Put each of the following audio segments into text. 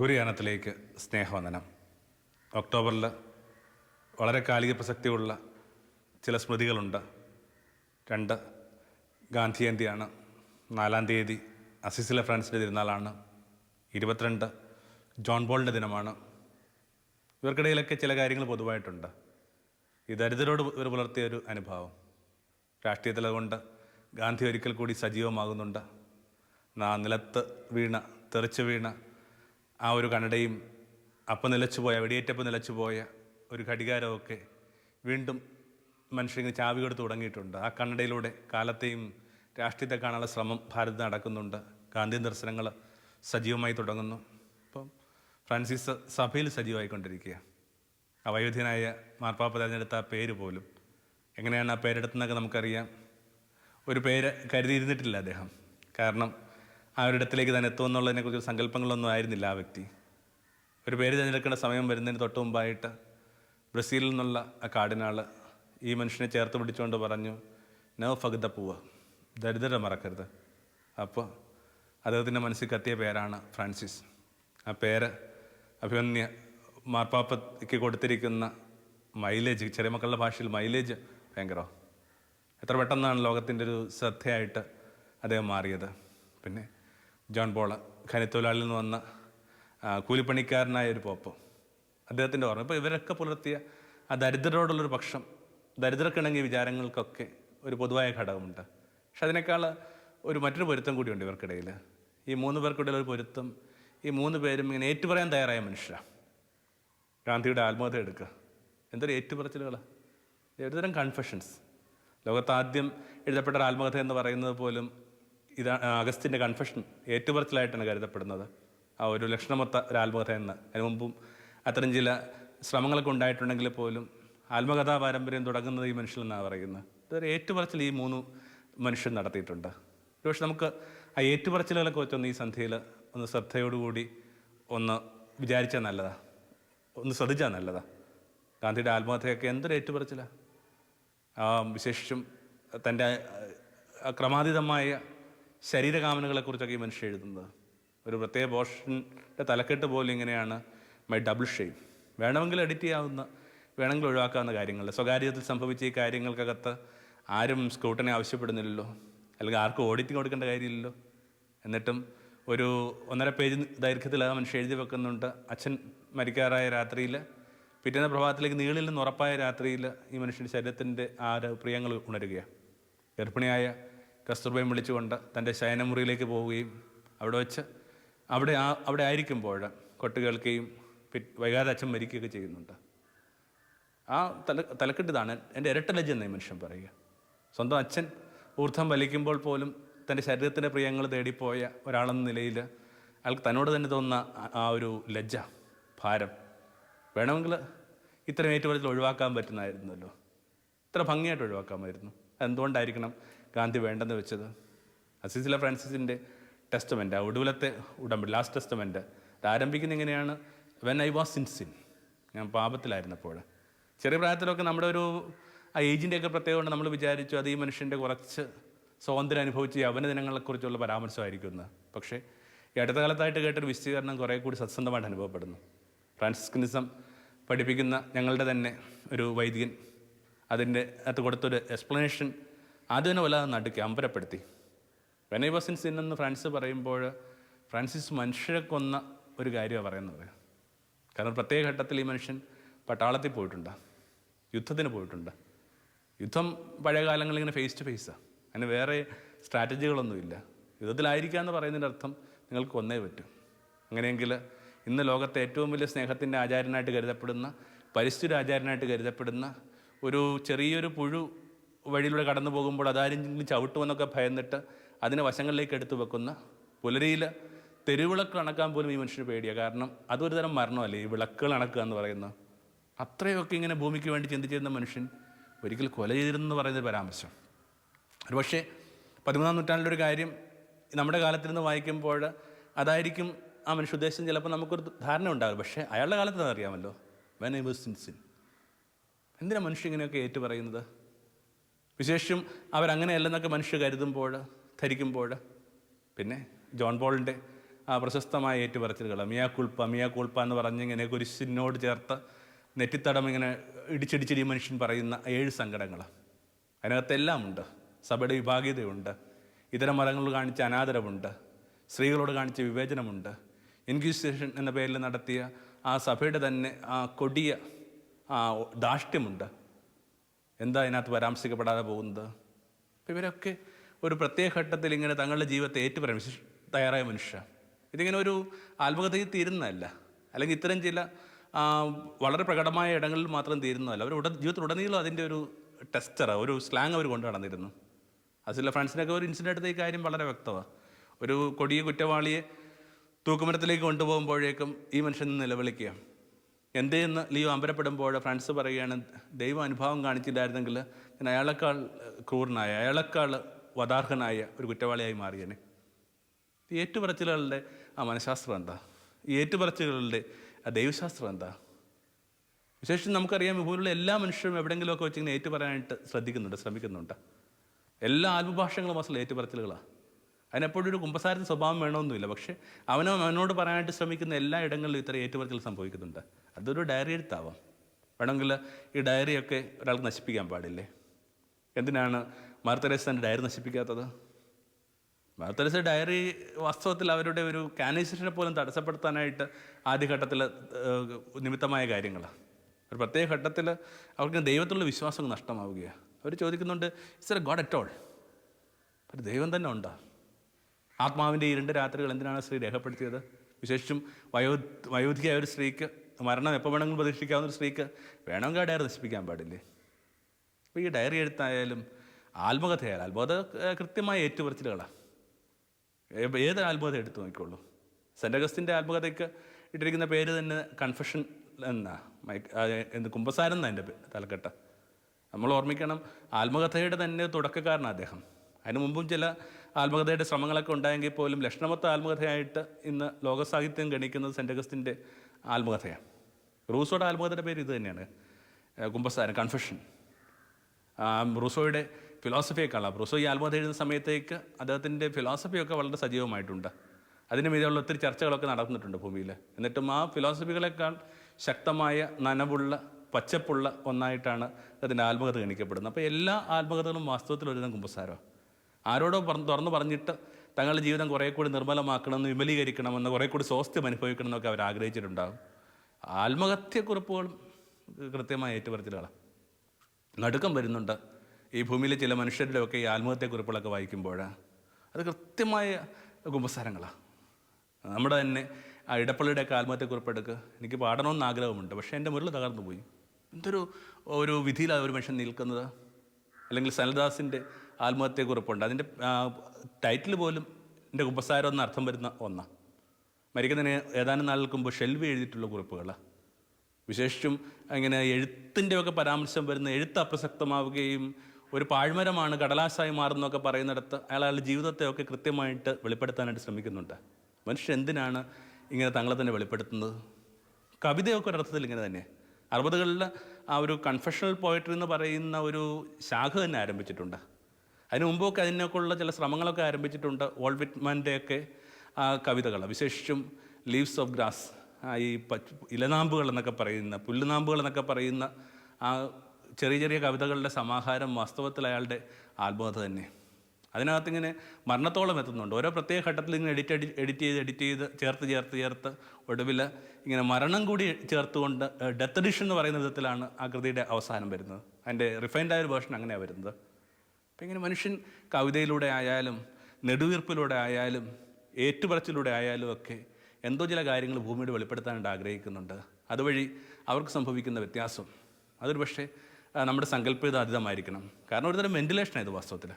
ഗുരുയാനത്തിലേക്ക് സ്നേഹവന്ദനം. ഒക്ടോബറിൽ വളരെ കാലിക പ്രസക്തിയുള്ള ചില സ്മൃതികളുണ്ട്. രണ്ട് ഗാന്ധി ജയന്തിയാണ് നാലാം തീയതി അസിസിലെ ഫ്രാൻസിന്റെ തിരുനാളാണ്. ഇരുപത്തിരണ്ട് ജോൺ ബോളിന്റെ ദിനമാണ്. ഇവർക്കിടയിലൊക്കെ ചില കാര്യങ്ങൾ പൊതുവായിട്ടുണ്ട്. ഈ ദരിദ്രരോട് ഇവർ പുലർത്തിയ ഒരു അനുഭവം. രാഷ്ട്രീയത്തിൽ അതുകൊണ്ട് ഗാന്ധി ഒരിക്കൽ കൂടി സജീവമാകുന്നുണ്ട്. നാ നിലത്ത് വീണ തെറിച്ച് വീണ ആ ഒരു കണ്ണടയും അപ്പം നിലച്ചുപോയ വെടിയേറ്റപ്പം നിലച്ചുപോയ ഒരു ഘടികാരമൊക്കെ വീണ്ടും മനുഷ്യരിങ്ങനെ ചാവി കൊടുത്ത് തുടങ്ങിയിട്ടുണ്ട്. ആ കണ്ണടയിലൂടെ കാലത്തെയും രാഷ്ട്രീയത്തെ കാണാനുള്ള ശ്രമം ഭാരത് നടക്കുന്നുണ്ട്. ഗാന്ധി ദർശനങ്ങൾ സജീവമായി തുടങ്ങുന്നു. അപ്പം ഫ്രാൻസിസ് സഭയിൽ സജീവമായിക്കൊണ്ടിരിക്കുക. അവയോധ്യനായ മാർപ്പാപ്പ തിരഞ്ഞെടുത്ത ആ പേര് പോലും എങ്ങനെയാണ് ആ പേരെടുത്തെന്നൊക്കെ നമുക്കറിയാം. ഒരു പേര് കരുതിയിരുന്നിട്ടില്ല അദ്ദേഹം. കാരണം ആ ഒരിടത്തിലേക്ക് തന്നെ എത്തുമെന്നുള്ളതിനെക്കുറിച്ച് സങ്കല്പങ്ങളൊന്നും ആയിരുന്നില്ല ആ വ്യക്തി. ഒരു പേര് തിരഞ്ഞെടുക്കേണ്ട സമയം വരുന്നതിന് തൊട്ട് മുമ്പായിട്ട് ബ്രസീലിൽ നിന്നുള്ള ആ കാർഡിനാൾ ഈ മനുഷ്യനെ ചേർത്ത് പിടിച്ചുകൊണ്ട് പറഞ്ഞു നോ ഫഗ്ദ പൂവ ദരിദ്ര മറക്കരുത്. അപ്പോൾ അദ്ദേഹത്തിന്റെ മനസ്സിൽ കത്തിയ പേരാണ് ഫ്രാൻസിസ്. ആ പേര് അഭിമന്യ മാർപ്പാപ്പയ്ക്ക് കൊടുത്തിരിക്കുന്ന മൈലേജ് ചെറിയ മക്കളുടെ ഭാഷയിൽ മൈലേജ് ഭയങ്കര എത്ര പെട്ടെന്നാണ് ലോകത്തിന്റെ ഒരു ശ്രദ്ധയായിട്ട് അദ്ദേഹം മാറിയത്. പിന്നെ ജോൺ പോള ഖനിത്തൊഴിലാളിൽ നിന്ന് വന്ന കൂലിപ്പണിക്കാരനായ ഒരു പോപ്പ്. അദ്ദേഹത്തിന്റെ ഓർമ്മ. ഇപ്പോൾ ഇവരൊക്കെ പുലർത്തിയ ആ ദരിദ്രരോടുള്ളൊരു പക്ഷം ദരിദ്രക്കിണങ്ങിയ വിചാരങ്ങൾക്കൊക്കെ ഒരു പൊതുവായ ഘടകമുണ്ട്. പക്ഷെ അതിനേക്കാൾ ഒരു മറ്റൊരു പൊരുത്തം കൂടിയുണ്ട് ഇവർക്കിടയിൽ ഈ മൂന്ന് പേർക്കിടയിൽ ഒരു പൊരുത്തം ഈ മൂന്ന് പേരും ഇങ്ങനെ ഏറ്റുപറയാൻ തയ്യാറായ മനുഷ്യരാണ് ഗാന്ധിയുടെ ആത്മഹത്യ എടുക്കുക. എന്തൊരു ഏറ്റുപറച്ചിലുകൾ ഒരുതരം കൺഫെഷൻസ് ലോകത്താദ്യം എഴുതപ്പെട്ട ആത്മകഥ എന്ന് പറയുന്നത് പോലും ഇതാ അഗസ്റ്റിന്റെ കൺഫെഷൻ ഏറ്റുപറച്ചിലായിട്ടാണ് കരുതപ്പെടുന്നത്. ആ ഒരു ലക്ഷണമൊത്ത ഒരു എന്ന് അതിനു മുമ്പും അത്തരം ചില ശ്രമങ്ങളൊക്കെ ഉണ്ടായിട്ടുണ്ടെങ്കിൽ പോലും ആത്മകഥാ പാരമ്പര്യം തുടങ്ങുന്നത് ഈ മനുഷ്യൻ എന്നാണ് പറയുന്നത്. ഇതൊരു ഏറ്റുപറച്ചിൽ ഈ മൂന്ന് മനുഷ്യൻ നടത്തിയിട്ടുണ്ട്. പക്ഷെ നമുക്ക് ആ ഏറ്റുപറച്ചിലുകളൊക്കെ വെച്ചൊന്ന് ഈ സന്ധ്യയിൽ ഒന്ന് ശ്രദ്ധയോടുകൂടി ഒന്ന് വിചാരിച്ചാൽ നല്ലതാ. ഒന്ന് ശ്രദ്ധിച്ചാൽ നല്ലതാ. ഗാന്ധിയുടെ ആത്മഹത്യയൊക്കെ എന്തൊരു ഏറ്റുപറച്ചിലാണ് വിശേഷിച്ചും തന്റെ ക്രമാതീതമായ ശരീരകാമനകളെക്കുറിച്ചൊക്കെ ഈ മനുഷ്യൻ എഴുതുന്നത്. ഒരു പ്രത്യേക പോർഷന്റെ തലക്കെട്ട് പോലും ഇങ്ങനെയാണ് മൈ ഡബിൾ ഷെയിം. വേണമെങ്കിൽ എഡിറ്റ് ചെയ്യാവുന്ന വേണമെങ്കിൽ ഒഴിവാക്കാവുന്ന കാര്യങ്ങൾ സ്വകാര്യത്തിൽ സംഭവിച്ച ഈ കാര്യങ്ങൾക്കകത്ത് ആരും സ്ക്രൂട്ടനെ ആവശ്യപ്പെടുന്നില്ലല്ലോ? അല്ലെങ്കിൽ ആർക്കും ഓഡിറ്റിംഗ് കൊടുക്കേണ്ട കാര്യമില്ലല്ലോ? എന്നിട്ടും ഒരു ഒന്നര പേജ് ദൈർഘ്യത്തിൽ ആ മനുഷ്യൻ എഴുതി വെക്കുന്നുണ്ട്. അച്ഛൻ മരിക്കാറായ രാത്രിയിൽ പിറ്റേന്ന് പ്രഭാതത്തിലേക്ക് നീളിൽ ഉറപ്പായ രാത്രിയിൽ ഈ മനുഷ്യന്റെ ശരീരത്തിന്റെ ആ പ്രിയങ്ങൾ ഉണരുകയാണ്. ഗർഭിണിയായ കസ്തൂർബയും വിളിച്ചുകൊണ്ട് തന്റെ ശയനമുറിയിലേക്ക് പോവുകയും അവിടെ വെച്ച് അവിടെ ആ അവിടെ ആയിരിക്കുമ്പോൾ കൊട്ട് കേൾക്കുകയും വൈകാതെ അച്ഛൻ മരിക്കുകയൊക്കെ ചെയ്യുന്നുണ്ട്. ആ തല തലക്കെട്ടിതാണ് എന്റെ ഇരട്ട ലജ്ജ എന്നീ മനുഷ്യൻ പറയുക. സ്വന്തം അച്ഛൻ ഊർദ്ധം വലിക്കുമ്പോൾ പോലും തന്റെ ശരീരത്തിന്റെ പ്രിയങ്ങൾ തേടിപ്പോയ ഒരാളെന്ന നിലയിൽ അയാൾക്ക് തന്നോട് തന്നെ തോന്നുന്ന ആ- ആ ഒരു ലജ്ജ ഭാരം വേണമെങ്കിൽ ഇത്തരം ഏറ്റുപറച്ചിൽ ഒഴിവാക്കാൻ പറ്റുന്നതായിരുന്നല്ലോ. ഇത്ര ഭംഗിയായിട്ട് ഒഴിവാക്കാമായിരുന്നു. എന്തുകൊണ്ടായിരിക്കണം ഗാന്ധി വേണ്ടെന്ന് വെച്ചത്. അസീസില ഫ്രാൻസിസിന്റെ ടെസ്റ്റമെന്റ് ആ ഒടുവിലത്തെ ഉടമ്പടി ലാസ്റ്റ് ടെസ്റ്റമെന്റ് അത് ആരംഭിക്കുന്ന എങ്ങനെയാണ് വെൻ ഐ വാസ് ഇൻ ഞാൻ പാപത്തിലായിരുന്നപ്പോൾ. ചെറിയ പ്രായത്തിലൊക്കെ നമ്മുടെ ഒരു ആ ഏജിന്റെയൊക്കെ പ്രത്യേകമുണ്ട് നമ്മൾ വിചാരിച്ചു അത് ഈ മനുഷ്യന്റെ കുറച്ച് സ്വാതന്ത്ര്യം അനുഭവിച്ച് യവന ദിനങ്ങളെക്കുറിച്ചുള്ള പരാമർശമായിരിക്കും എന്ന്. പക്ഷേ ഈ അടുത്ത കാലത്തായിട്ട് കേട്ടൊരു വിശദീകരണം കുറേ കൂടി സത്സന്ധമായിട്ട് അനുഭവപ്പെടുന്നു. ഫ്രാൻസിസ്കനിസം പഠിപ്പിക്കുന്ന ഞങ്ങളുടെ തന്നെ ഒരു വൈദികൻ അതിന്റെ അകത്ത് കൊടുത്തൊരു എക്സ്പ്ലനേഷൻ ആദ്യം തന്നെ വല്ലാതെ നടുക്കി അമ്പരപ്പെടുത്തി. വെനൈബസിൻ സിൻ എന്ന് ഫ്രാൻസിസ് പറയുമ്പോൾ ഫ്രാൻസിസ് മനുഷ്യരെ കൊന്ന ഒരു കാര്യമാണ് പറയുന്നത്. കാരണം പ്രത്യേക ഘട്ടത്തിൽ ഈ മനുഷ്യൻ പട്ടാളത്തിൽ പോയിട്ടുണ്ട് യുദ്ധത്തിന് പോയിട്ടുണ്ട്. യുദ്ധം പഴയ കാലങ്ങളിൽ ഇങ്ങനെ ഫേസ് ടു ഫേസാണ് അതിന് വേറെ സ്ട്രാറ്റജികളൊന്നുമില്ല യുദ്ധത്തിലായിരിക്കുക എന്ന് പറയുന്നതിന്റെ അർത്ഥം നിങ്ങൾക്ക് ഒന്നേ പറ്റും. അങ്ങനെയെങ്കിൽ ഇന്ന് ലോകത്തെ ഏറ്റവും വലിയ സ്നേഹത്തിന്റെ ആചാര്യനായിട്ട് കരുതപ്പെടുന്ന പരിസ്ഥിതി ആചാര്യനായിട്ട് കരുതപ്പെടുന്ന ഒരു ചെറിയൊരു പുഴു വഴിയിലൂടെ കടന്നു പോകുമ്പോൾ അതാരെങ്കിലും ചവിട്ടുമെന്നൊക്കെ ഭയന്നിട്ട് അതിനെ വശങ്ങളിലേക്ക് എടുത്തു വെക്കുന്ന പുലരിയിൽ തെരുവിളക്ക് അണക്കാൻ പോലും ഈ മനുഷ്യന് പേടിയാണ് കാരണം അതൊരു തരം മരണമല്ലേ? ഈ വിളക്കുകൾ അണക്കുക എന്ന് പറയുന്നത് അത്രയൊക്കെ ഇങ്ങനെ ഭൂമിക്ക് വേണ്ടി ചിന്തിച്ചിരുന്ന മനുഷ്യൻ ഒരിക്കൽ കൊല ചെയ്തിരുന്നെന്ന് പറയുന്നത് പരാമർശം. ഒരു പക്ഷേ പതിമൂന്നാം നൂറ്റാണ്ടിലൊരു കാര്യം നമ്മുടെ കാലത്തിൽ നിന്ന് വായിക്കുമ്പോൾ അതായിരിക്കും ആ മനുഷ്യ ഉദ്ദേശം. ചിലപ്പോൾ നമുക്കൊരു ധാരണ ഉണ്ടാകും. പക്ഷേ അയാളുടെ കാലത്ത് അറിയാമല്ലോ വെൻ ഐ വാസ് സിൻ എന്തിനാണ് മനുഷ്യ ഇങ്ങനെയൊക്കെ ഏറ്റു പറയുന്നത് വിശേഷം അവരങ്ങനെയല്ലെന്നൊക്കെ മനുഷ്യ കരുതുമ്പോൾ ധരിക്കുമ്പോൾ. പിന്നെ ജോൺ പോളിന്റെ ആ പ്രശസ്തമായ ഏറ്റുപറച്ചിലുകൾ മിയാ കുൾപ്പ മിയാ കുൾപ്പ എന്ന് പറഞ്ഞ് ഇങ്ങനെ കുരിശിനോട് ചേർത്ത് നെറ്റിത്തടം ഇങ്ങനെ ഇടിച്ചിടിച്ചിടി മനുഷ്യൻ പറയുന്ന ഏഴ് സങ്കടങ്ങൾ. അതിനകത്തെല്ലാം ഉണ്ട് സഭയുടെ വിഭാഗീയതയുണ്ട്. ഇതര മതങ്ങളോട് കാണിച്ച അനാദരവുണ്ട്. സ്ത്രീകളോട് കാണിച്ച വിവേചനമുണ്ട്. ഇൻക്വിസിഷൻ എന്ന പേരിൽ നടത്തിയ ആ സഭയുടെ തന്നെ ആ കൊടിയ ആ ധാഷ്ട്യമുണ്ട് എന്താ അതിനകത്ത് പരാമർശിക്കപ്പെടാതെ പോകുന്നത്? അപ്പം ഇവരൊക്കെ ഒരു പ്രത്യേക ഘട്ടത്തിൽ ഇങ്ങനെ തങ്ങളുടെ ജീവിതത്തെ ഏറ്റുപരമിച്ച് തയ്യാറായ മനുഷ്യ. ഇതിങ്ങനെ ഒരു ആത്മകഥയിൽ തീരുന്നതല്ല. അല്ലെങ്കിൽ ഇത്തരം ചില വളരെ പ്രകടമായ ഇടങ്ങളിൽ മാത്രം തീരുന്നതല്ല. അവർ ഉട ജീവിതത്തിലുടനീളം അതിന്റെ ഒരു ടെസ്റ്റർ ഒരു സ്ലാങ് അവർ കൊണ്ടു നടന്നിരുന്നു. അതിലെ ഫ്രണ്ട്സിനൊക്കെ ഒരു ഇൻസിഡന്റ് ഈ കാര്യം വളരെ വ്യക്തമാണ് ഒരു കൊടിയ കുറ്റവാളിയെ തൂക്കുമരത്തിലേക്ക് കൊണ്ടുപോകുമ്പോഴേക്കും ഈ മനുഷ്യൻ നിലവിളിക്കുക. എന്തേ എന്ന് ലിയോ അമ്പരപ്പെടുമ്പോൾ ഫ്രണ്ട്സ് പറയുകയാണ് ദൈവം അനുഭവം കാണിച്ചില്ലായിരുന്നെങ്കിൽ ഞാൻ അയാളെക്കാൾ ക്രൂരനായ അയാളെക്കാൾ വദാർഹനായ ഒരു കുറ്റവാളിയായി മാറിയനെ. ഈ ഏറ്റുപറച്ചിലുകളുടെ ആ മനഃശാസ്ത്രം എന്താ? ഈ ഏറ്റുപറച്ചിലുകളുടെ ആ ദൈവശാസ്ത്രം എന്താ? വിശേഷം നമുക്കറിയാം ഭൂമിയിലുള്ള എല്ലാ മനുഷ്യരും എവിടെയെങ്കിലുമൊക്കെ വെച്ചിങ്ങനെ ഏറ്റുപറയാനായിട്ട് ശ്രദ്ധിക്കുന്നുണ്ട് ശ്രമിക്കുന്നുണ്ട്. എല്ലാ ആത്മഭാഷകളും അസൽ ഏറ്റുപറച്ചിലുകളാണ് അതിനെപ്പോഴും ഒരു കുമ്പസാരത്തിന് സ്വഭാവം വേണമെന്നില്ല. പക്ഷേ അവനോ അവനോട് പറയാനായിട്ട് ശ്രമിക്കുന്ന എല്ലാ ഇടങ്ങളിലും ഇത്ര ഏറ്റുപറച്ചിൽ സംഭവിക്കുന്നുണ്ട്. അതൊരു ഡയറി എഴുത്താവാം വേണമെങ്കിൽ ഈ ഡയറിയൊക്കെ ഒരാൾക്ക് നശിപ്പിക്കാൻ പാടില്ലേ? എന്തിനാണ് മാർത്തരേസന്റെ ഡയറി നശിപ്പിക്കാത്തത്? മാർത്തരേസ് ഡയറി വാസ്തവത്തിൽ അവരുടെ ഒരു കാനൈസേഷനെ പോലും തടസ്സപ്പെടുത്താനായിട്ട് ആദ്യഘട്ടത്തിൽ നിമിത്തമായ കാര്യങ്ങളാണ് ഒരു പ്രത്യേക ഘട്ടത്തിൽ അവർക്ക് ദൈവത്തിലുള്ള വിശ്വാസം നഷ്ടമാവുകയാണ് അവർ ചോദിക്കുന്നുണ്ട് is a god at all ഒരു ദൈവം തന്നെ ഉണ്ടോ? ആത്മാവിന്റെ ഇരുണ്ട രാത്രികൾ എന്തിനാണ് സ്ത്രീ രേഖപ്പെടുത്തിയത്? വിശേഷിച്ചും വയോ വയോധികയായ ഒരു സ്ത്രീക്ക് മരണം എപ്പോൾ വേണമെങ്കിലും പ്രതീക്ഷിക്കാവുന്ന ഒരു സ്ത്രീക്ക് വേണമെങ്കിൽ ആ ഡയറി നശിപ്പിക്കാൻ പാടില്ലേ? അപ്പോൾ ഈ ഡയറി എഴുത്തായാലും ആത്മകഥയായാലും ആത്മകഥ കൃത്യമായ ഏറ്റുപറച്ചിലുകളാണ് ഏത് ആത്മകഥ എടുത്തു നോക്കിക്കോളൂ? സെന്റ് അഗസ്റ്റിന്റെ ആത്മകഥയ്ക്ക് ഇട്ടിരിക്കുന്ന പേര് തന്നെ കൺഫഷൻ എന്നാ എന്ത് കുമ്പസാരം എന്നാ എന്റെ തലക്കെട്ട്. നമ്മൾ ഓർമ്മിക്കണം ആത്മകഥയുടെ തന്നെ തുടക്കക്കാരനാണ് അദ്ദേഹം. അതിന് മുമ്പും ചില ആത്മകഥയുടെ ശ്രമങ്ങളൊക്കെ ഉണ്ടായെങ്കിൽ പോലും ലക്ഷണമൊത്ത ആത്മകഥയായിട്ട് ഇന്ന് ലോകസാഹിത്യം ഗണിക്കുന്നത് സെന്റ് അഗസ്റ്റിന്റെ ആത്മകഥയാണ്. റൂസോയുടെ ആത്മകഥയുടെ പേര് ഇത് തന്നെയാണ്. കുമ്പസാരം കൺഫെഷൻ ആ, റൂസോയുടെ ഫിലോസഫിയൊക്കെയുള്ള റൂസോ ഈ ആത്മകഥ എഴുതുന്ന സമയത്തേക്ക് അദ്ദേഹത്തിന്റെ ഫിലോസഫിയൊക്കെ വളരെ സജീവമായിട്ടുണ്ട്. അതിന് മീതെയുള്ള ഒത്തിരി ചർച്ചകളൊക്കെ നടന്നിട്ടുണ്ട് ഭൂമിയിൽ എന്നിട്ടും ആ ഫിലോസഫികളെക്കാൾ ശക്തമായ നനവുള്ള പച്ചപ്പുള്ള ഒന്നായിട്ടാണ് അതിന്റെ ആത്മകഥ ഗണിക്കപ്പെടുന്നത്. അപ്പോൾ എല്ലാ ആത്മകഥകളും വാസ്തവത്തിൽ ഒരുതരം കുമ്പസാരമാണ്. ആരോടോ പറഞ്ഞ് തുറന്ന് പറഞ്ഞിട്ട് തങ്ങളുടെ ജീവിതം കുറേ കൂടി നിർമ്മലമാക്കണമെന്ന് വിമലീകരിക്കണമെന്ന് കുറേ കൂടി സ്വാസ്ഥ്യം അനുഭവിക്കണം എന്നൊക്കെ അവർ ആഗ്രഹിച്ചിട്ടുണ്ടാകും. ആത്മഹത്യക്കുറിപ്പുകളും കൃത്യമായ ഏറ്റുപറച്ചിലുകളാണ് നടുക്കം വരുന്നുണ്ട്. ഈ ഭൂമിയിലെ ചില മനുഷ്യരുടെയൊക്കെ ഈ ആത്മഹത്യക്കുറിപ്പുകളൊക്കെ വായിക്കുമ്പോൾ അത് കൃത്യമായ കുമ്പസാരങ്ങളാണ് നമ്മുടെ തന്നെ ആ ഇടപ്പള്ളിയുടെയൊക്കെ ആത്മഹത്യക്കുറിപ്പെടുക്കുക എനിക്ക് പാടണമെന്ന് ആഗ്രഹമുണ്ട് പക്ഷേ എന്റെ മുരൾ തകർന്നു പോയി എന്തൊരു ഒരു വിധിയിലാണ് ഒരു മനുഷ്യൻ നിൽക്കുന്നത്? അല്ലെങ്കിൽ സനൽദാസിന്റെ ആത്മഹത്യക്കുറിപ്പുണ്ട് അതിന്റെ ടൈറ്റിൽ പോലും എന്റെ ഉപസാരം എന്ന അർത്ഥം വരുന്ന ഒന്നാണ് മരിക്കുന്നതിന് ഏതാനും നാളുകൾക്ക് മുമ്പ് ഷെൽവി എഴുതിയിട്ടുള്ള കുറിപ്പുകളാണ് വിശേഷിച്ചും ഇങ്ങനെ എഴുത്തിന്റെ ഒക്കെ പരാമർശം വരുന്ന എഴുത്ത് അപ്രസക്തമാവുകയും ഒരു പാഴ്മരമാണ് കടലാശായി മാറുന്നൊക്കെ പറയുന്നിടത്ത് അയാൾ അയാളുടെ ജീവിതത്തെയൊക്കെ കൃത്യമായിട്ട് വെളിപ്പെടുത്താനായിട്ട് ശ്രമിക്കുന്നുണ്ട്. മനുഷ്യൻ എന്തിനാണ് ഇങ്ങനെ തങ്ങളെ തന്നെ വെളിപ്പെടുത്തുന്നത്? കവിതയൊക്കെ ഒരർത്ഥത്തിൽ ഇങ്ങനെ തന്നെ. അറുപതുകളിൽ ആ ഒരു കൺഫഷണൽ പോയട്രി എന്ന് പറയുന്ന ഒരു ശാഖ തന്നെ ആരംഭിച്ചിട്ടുണ്ട്. അതിന് മുമ്പൊക്കെ അതിനൊക്കെയുള്ള ചില ശ്രമങ്ങളൊക്കെ ആരംഭിച്ചിട്ടുണ്ട് ആ കവിതകൾ. വിശേഷിച്ചും ലീവ്സ് ഓഫ് ഗ്രാസ് ഈ ഇലനാമ്പുകൾ എന്നൊക്കെ പറയുന്ന പുല്ലുനാമ്പുകൾ എന്നൊക്കെ പറയുന്ന ആ ചെറിയ ചെറിയ കവിതകളുടെ സമാഹാരം വാസ്തവത്തിൽ അയാളുടെ ആത്മകഥ തന്നെ. അതിനകത്ത് ഇങ്ങനെ മരണത്തോളം എത്തുന്നുണ്ട്. ഓരോ പ്രത്യേക ഘട്ടത്തിൽ ഇങ്ങനെ എഡിറ്റ് എഡി എഡിറ്റ് ചെയ്ത് എഡിറ്റ് ചെയ്ത് ചേർത്ത് ചേർത്ത് ചേർത്ത് ഒടുവിൽ ഇങ്ങനെ മരണം കൂടി ചേർത്തുകൊണ്ട് ഡെത്ത് എഡിഷൻ എന്ന് പറയുന്ന വിധത്തിലാണ് ആ കൃതിയുടെ അവസാനം വരുന്നത്. അതിന്റെ റിഫൈൻഡായ ഒരു വേർഷൻ അങ്ങനെയാണ് വരുന്നത്. അപ്പം ഇങ്ങനെ മനുഷ്യൻ കവിതയിലൂടെ ആയാലും നെടുവീർപ്പിലൂടെ ആയാലും ഏറ്റുപറച്ചിലൂടെ ആയാലും ഒക്കെ എന്തോ ചില കാര്യങ്ങൾ ഭൂമിയോട് വെളിപ്പെടുത്താനായിട്ട് ആഗ്രഹിക്കുന്നുണ്ട്. അതുവഴി അവർക്ക് സംഭവിക്കുന്ന വ്യത്യാസം. അതൊരു പക്ഷേ നമ്മുടെ സങ്കല്പിത അതീതമായിരിക്കണം കാരണം ഒരുതരം വെന്റിലേഷനാണ് ഇത് വാസ്തവത്തിൽ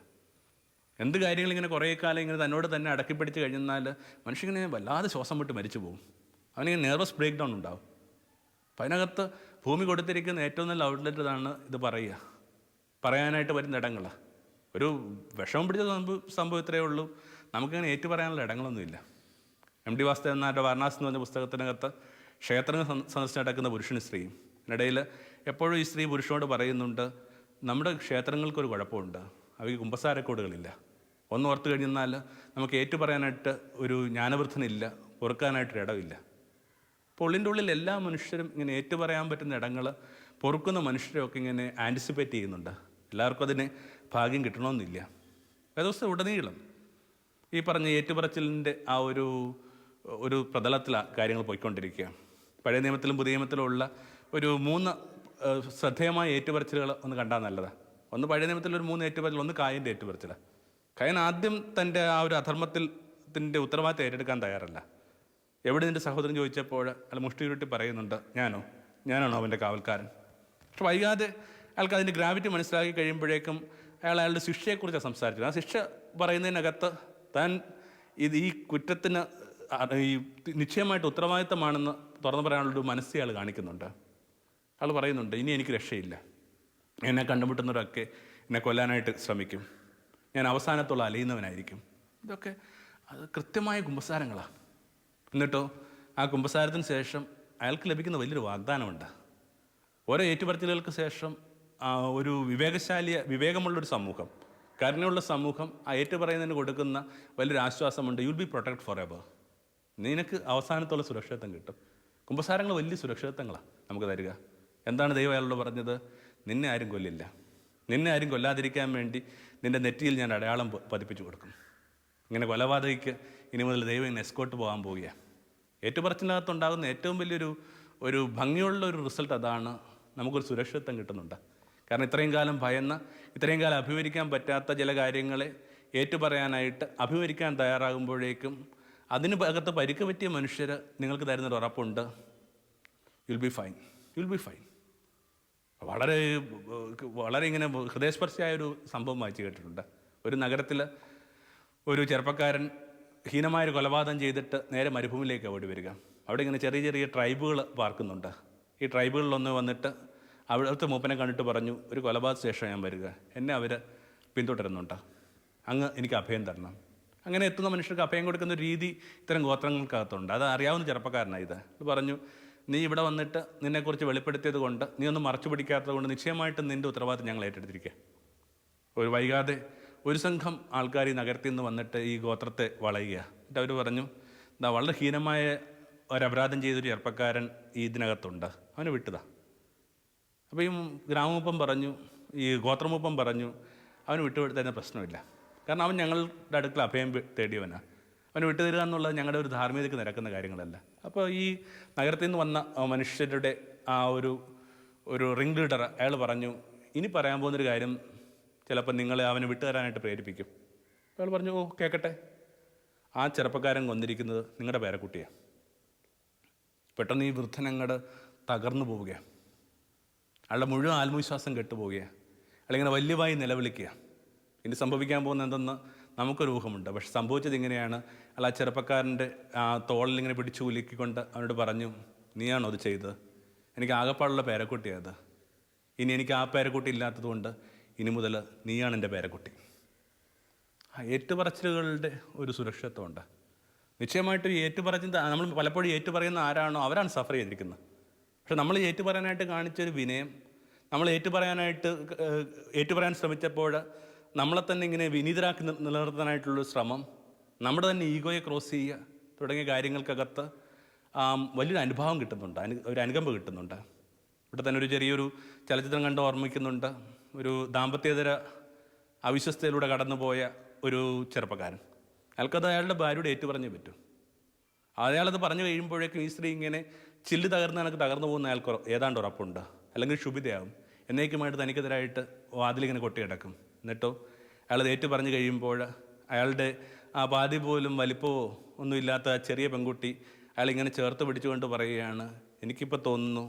എന്ത് കാര്യങ്ങൾ ഇങ്ങനെ കുറേ കാലം ഇങ്ങനെ തന്നോട് തന്നെ അടക്കിപ്പിടിച്ച് കഴിഞ്ഞാൽ മനുഷ്യനെ വല്ലാതെ ശ്വാസം വിട്ട് മരിച്ചു പോകും അവനിങ്ങനെ നെർവസ് ബ്രേക്ക് ഡൗൺ ഉണ്ടാവും. അപ്പം അതിനകത്ത് ഭൂമി കൊടുത്തിരിക്കുന്ന ഏറ്റവും നല്ല ഔട്ട്ലെറ്റ് ഇതാണ് ഇത് പറയുക. പറയാനായിട്ട് വരുന്ന ഇടങ്ങളാണ് ഒരു വിഷമം പിടിച്ച സംഭവം ഇത്രയേ ഉള്ളൂ. നമുക്കങ്ങനെ ഏറ്റു പറയാനുള്ള ഇടങ്ങളൊന്നുമില്ല. എം ഡി വാസ്തവൻ നാരുടെ വാരണാസി എന്ന് പറഞ്ഞ പുസ്തകത്തിനകത്ത് ക്ഷേത്രങ്ങൾ സന്ദ- സന്ദർശിച്ച് നടക്കുന്ന പുരുഷനും സ്ത്രീയും. ഇതിനിടയിൽ എപ്പോഴും ഈ സ്ത്രീ പുരുഷനോട് പറയുന്നുണ്ട് നമ്മുടെ ക്ഷേത്രങ്ങൾക്കൊരു കുഴപ്പമുണ്ട്. അവയ്ക്ക് കുമ്പസാരക്കോടുകളില്ല. ഒന്ന് ഓർത്ത് കഴിഞ്ഞാൽ നമുക്ക് ഏറ്റു പറയാനായിട്ട് ഒരു ജ്ഞാനവൃദ്ധനില്ല. പൊറുക്കാനായിട്ടൊരു ഇടമില്ല അപ്പോൾ ഉള്ളിന്റെ ഉള്ളിൽ എല്ലാ മനുഷ്യരും ഇങ്ങനെ ഏറ്റു പറയാൻ പറ്റുന്ന ഇടങ്ങൾ പൊറുക്കുന്ന മനുഷ്യരെയൊക്കെ ഇങ്ങനെ ആന്റിസിപ്പേറ്റ് ചെയ്യുന്നുണ്ട്. എല്ലാവർക്കും അതിന് ഭാഗ്യം കിട്ടണമെന്നില്ല. വേദവസ്ഥ ഉടനീളം ഈ പറഞ്ഞ ഏറ്റുപറച്ചിലിന്റെ ആ ഒരു ഒരു പ്രതലത്തിലാണ് കാര്യങ്ങൾ പോയിക്കൊണ്ടിരിക്കുക. പഴയ നിയമത്തിലും പുതിയ നിയമത്തിലും ഉള്ള ഒരു മൂന്ന് ശ്രദ്ധേയമായ ഏറ്റുപറച്ചിലുകൾ ഒന്ന് കണ്ടാൽ നല്ലതാണ് ഒന്ന് പഴയ നിയമത്തിൽ ഒരു മൂന്ന് ഏറ്റുപറച്ചിൽ ഒന്ന് കായന്റെ ഏറ്റുപറച്ചിലാണ് കയൻ ആദ്യം തന്റെ ആ ഒരു അധർമ്മത്തിൽ ത്തിന്റെ ഉത്തരവാദിത്തം ഏറ്റെടുക്കാൻ തയ്യാറല്ല. എവിടെ നിന്റെ സഹോദരൻ ചോദിച്ചപ്പോൾ അയാൾ മുഷ്ടി ചുരുട്ടി പറയുന്നുണ്ട് ഞാനോ? ഞാനാണോ അവന്റെ കാവൽക്കാരൻ? പക്ഷെ വൈകാതെ അയാൾക്ക് അതിന്റെ ഗ്രാവിറ്റി മനസ്സിലാക്കി കഴിയുമ്പോഴേക്കും അയാൾ അയാളുടെ ശിക്ഷയെക്കുറിച്ചാണ് സംസാരിച്ചത്. ആ ശിക്ഷ പറയുന്നതിനകത്ത് താൻ ഇത് ഈ കുറ്റത്തിന് ഈ നിശ്ചയമായിട്ട് ഉത്തരവാദിത്തമാണെന്ന് തുറന്നു പറയാനുള്ളൊരു മനസ്സ് അയാൾ കാണിക്കുന്നുണ്ട്. അയാൾ പറയുന്നുണ്ട് ഇനി എനിക്ക് രക്ഷയില്ല. എന്നെ കണ്ടുമുട്ടുന്നവരൊക്കെ എന്നെ കൊല്ലാനായിട്ട് ശ്രമിക്കും. ഞാൻ അവസാനത്തോളം അലയുന്നവനായിരിക്കും. ഇതൊക്കെ അത് കൃത്യമായ കുമ്പസാരങ്ങളാണ് എന്നിട്ടോ ആ കുമ്പസാരത്തിന് ശേഷം അയാൾക്ക് ലഭിക്കുന്ന വലിയൊരു വാഗ്ദാനമുണ്ട്. ഓരോ ഏറ്റുപറച്ചിലുകൾക്ക് ശേഷം ഒരു വിവേകശാലിയ വിവേകമുള്ളൊരു സമൂഹം. കരുണയുള്ള സമൂഹം ഏറ്റുപറയുന്നതിന് കൊടുക്കുന്ന വലിയൊരു ആശ്വാസമുണ്ട്. You'll be protect forever നിനക്ക് അവസാനത്തുള്ള സുരക്ഷിതത്വം കിട്ടും. കുമ്പസാരങ്ങൾ വലിയ സുരക്ഷിതത്വങ്ങളാണ് നമുക്ക് തരിക. എന്താണ് ദൈവം അയാളോട് പറഞ്ഞത്? നിന്നെ ആരും കൊല്ലില്ല. നിന്നെ ആരും കൊല്ലാതിരിക്കാൻ വേണ്ടി നിന്റെ നെറ്റിയിൽ ഞാൻ അടയാളം പതിപ്പിച്ചു കൊടുക്കും. ഇങ്ങനെ കൊലപാതകയ്ക്ക് ഇനി മുതൽ ദൈവം ഇങ്ങനെ എസ്കോട്ട് പോകാൻ പോവുകയാണ് ഏറ്റുപറച്ചിനകത്തുണ്ടാകുന്ന ഏറ്റവും വലിയൊരു ഒരു ഭംഗിയുള്ള ഒരു റിസൾട്ട് അതാണ് നമുക്കൊരു സുരക്ഷിതത്വം കിട്ടുന്നുണ്ട്. കാരണം ഇത്രയും കാലം ഭയന്ന ഇത്രയും കാലം അഭിമുഖിക്കാൻ പറ്റാത്ത ചില കാര്യങ്ങളെ ഏറ്റുപറയാനായിട്ട് അഭിമുഖിക്കാൻ തയ്യാറാകുമ്പോഴേക്കും അതിന് അകത്ത് പരിക്ക് പറ്റിയ മനുഷ്യർ നിങ്ങൾക്ക് തരുന്നൊരു ഉറപ്പുണ്ട്. You'll be fine you'll be fine വളരെ വളരെ ഇങ്ങനെ ഹൃദയസ്പർശിയായ ഒരു സംഭവം വായിച്ചു കേട്ടിട്ടുണ്ട്. ഒരു നഗരത്തിൽ ഒരു ചെറുപ്പക്കാരൻ ഹീനമായൊരു കൊലപാതകം ചെയ്തിട്ട് നേരെ മരുഭൂമിയിലേക്ക് ഓടി വരിക. അവിടെ ഇങ്ങനെ ചെറിയ ചെറിയ ട്രൈബുകൾ പാർക്കുന്നുണ്ട്. ഈ ട്രൈബുകളിലൊന്ന് വന്നിട്ട് അവിടുത്തെ മൂപ്പനെ കണ്ടിട്ട് പറഞ്ഞു ഒരു കൊലപാതക ശേഷം ഞാൻ വരിക. എന്നെ അവർ പിന്തുടരുന്നുണ്ട്. അങ്ങ് എനിക്ക് അഭയം തരണം. അങ്ങനെ എത്തുന്ന മനുഷ്യർക്ക് അഭയം കൊടുക്കുന്ന രീതി ഇത്തരം ഗോത്രങ്ങൾക്കകത്തുണ്ട്. അത് അറിയാവുന്ന ചെറുപ്പക്കാരനാണ് ഇത്. പറഞ്ഞു നീ ഇവിടെ വന്നിട്ട് നിന്നെക്കുറിച്ച് വെളിപ്പെടുത്തിയത് കൊണ്ട് നീ ഒന്നും മറച്ചു പിടിക്കാത്തത് കൊണ്ട് നിശ്ചയമായിട്ടും നിന്റെ ഉത്തരവാദിത്തം ഞങ്ങൾ ഏറ്റെടുത്തിരിക്കുക ഒരു വൈകാതെ ഒരു സംഘം ആൾക്കാർ ഈ നഗരത്തിൽ നിന്ന് വന്നിട്ട് ഈ ഗോത്രത്തെ വളയുക. എന്നിട്ട് അവർ പറഞ്ഞു വളരെ ഹീനമായ ഒരപരാധം ചെയ്തൊരു ചെറുപ്പക്കാരൻ ഈ ഇതിനകത്തുണ്ട്. അവനെ വിട്ടതാ അപ്പോൾ ഈ ഗ്രാമമൂപ്പം പറഞ്ഞു ഈ ഗോത്രമൂപ്പം പറഞ്ഞു അവന് വിട്ടുകൊടുത്തതിന് പ്രശ്നമില്ല. കാരണം അവൻ ഞങ്ങളുടെ അടുക്കൽ അഭയം തേടിയവനാണ് അവന് വിട്ടുതരിക എന്നുള്ളത് ഞങ്ങളുടെ ഒരു ധാർമ്മികതയ്ക്ക് നിരക്കുന്ന കാര്യങ്ങളല്ല. അപ്പോൾ ഈ നഗരത്തിൽ നിന്ന് വന്ന മനുഷ്യരുടെ ആ ഒരു ഒരു റിംഗ് ലീഡർ അയാൾ പറഞ്ഞു ഇനി പറയാൻ പോകുന്നൊരു കാര്യം ചിലപ്പോൾ നിങ്ങളെ അവനെ വിട്ടുതരാനായിട്ട് പ്രേരിപ്പിക്കും. അയാൾ പറഞ്ഞു ഓ കേൾക്കട്ടെ ആ ചെറുപ്പക്കാരൻ കൊന്നിരിക്കുന്നത് നിങ്ങളുടെ പേരക്കുട്ടിയാണ് പെട്ടെന്ന് ഈ വൃദ്ധനങ്ങട് തകർന്നു പോവുകയാണ് അയാളുടെ മുഴുവൻ ആത്മവിശ്വാസം കെട്ടുപോവുകയാണ് അയാളിങ്ങനെ വലിയവായി നിലവിളിക്കുക. ഇനി സംഭവിക്കാൻ പോകുന്ന എന്തെന്ന് നമുക്കൊരു ഊഹമുണ്ട്. പക്ഷെ സംഭവിച്ചത് ഇങ്ങനെയാണ്. അയാൾ ആ ചെറുപ്പക്കാരന്റെ ആ തോളിൽ ഇങ്ങനെ പിടിച്ചു ഉലുക്കിക്കൊണ്ട് അവനോട് പറഞ്ഞു നീയാണോ അത് ചെയ്തത്? എനിക്ക് ആകപ്പാടുള്ള പേരക്കുട്ടിയത് ഇനി എനിക്ക് ആ പേരക്കുട്ടി ഇല്ലാത്തതുകൊണ്ട് ഇനി മുതൽ നീയാണ് എന്റെ പേരക്കുട്ടി. ആ ഏറ്റുപറച്ചിലുകളുടെ ഒരു സുരക്ഷിതത്വമുണ്ട്. നിശ്ചയമായിട്ടും ഈ ഏറ്റുപറച്ചിൽ നമ്മൾ പലപ്പോഴും ഏറ്റുപറയുന്ന ആരാണോ അവരാണ് സഫർ ചെയ്തിരിക്കുന്നത്. പക്ഷെ നമ്മൾ ഏറ്റുപറയാനായിട്ട് കാണിച്ചൊരു വിനയം നമ്മൾ ഏറ്റുപറയാനായിട്ട് ഏറ്റുപറയാൻ ശ്രമിച്ചപ്പോൾ നമ്മളെ തന്നെ ഇങ്ങനെ വിനീതരാക്കി നിലനിർത്താനായിട്ടുള്ളൊരു ശ്രമം നമ്മുടെ തന്നെ ഈഗോയെ ക്രോസ് ചെയ്യുക തുടങ്ങിയ കാര്യങ്ങൾക്കകത്ത് വലിയൊരു അനുഭവം കിട്ടുന്നുണ്ട് അനു ഒരു അനുകമ്പ കിട്ടുന്നുണ്ട്. ഇവിടെ തന്നെ ഒരു ചെറിയൊരു ചലച്ചിത്രം കണ്ട് ഓർമ്മിക്കുന്നുണ്ട് ഒരു ദാമ്പത്യേതര അവിശ്വസ്തയിലൂടെ കടന്നുപോയ ഒരു ചെറുപ്പക്കാരൻ. അയാൾക്കത് അയാളുടെ ഭാര്യയോട് ഏറ്റുപറഞ്ഞേ പറ്റൂ. അയാളത് പറഞ്ഞു കഴിയുമ്പോഴേക്കും ഈ സ്ത്രീ ഇങ്ങനെ ചില്ല് തകർന്ന് എനിക്ക് തകർന്നു പോകുന്ന അയാൾക്ക് ഏതാണ്ട് ഉറപ്പുണ്ട്. അല്ലെങ്കിൽ ക്ഷുഭിതയാവും. എന്നേക്കുമായിട്ട് തനിക്കെതിരായിട്ട് വാതിലിങ്ങനെ കൊട്ടിക്കിടക്കും എന്നിട്ടോ അയാൾ ഏറ്റു പറഞ്ഞു കഴിയുമ്പോൾ അയാളുടെ ആ പാതി പോലും വലിപ്പമോ ഒന്നുമില്ലാത്ത ആ ചെറിയ പെൺകുട്ടി അയാളിങ്ങനെ ചേർത്ത് പിടിച്ചുകൊണ്ട് പറയുകയാണ് എനിക്കിപ്പോൾ തോന്നുന്നു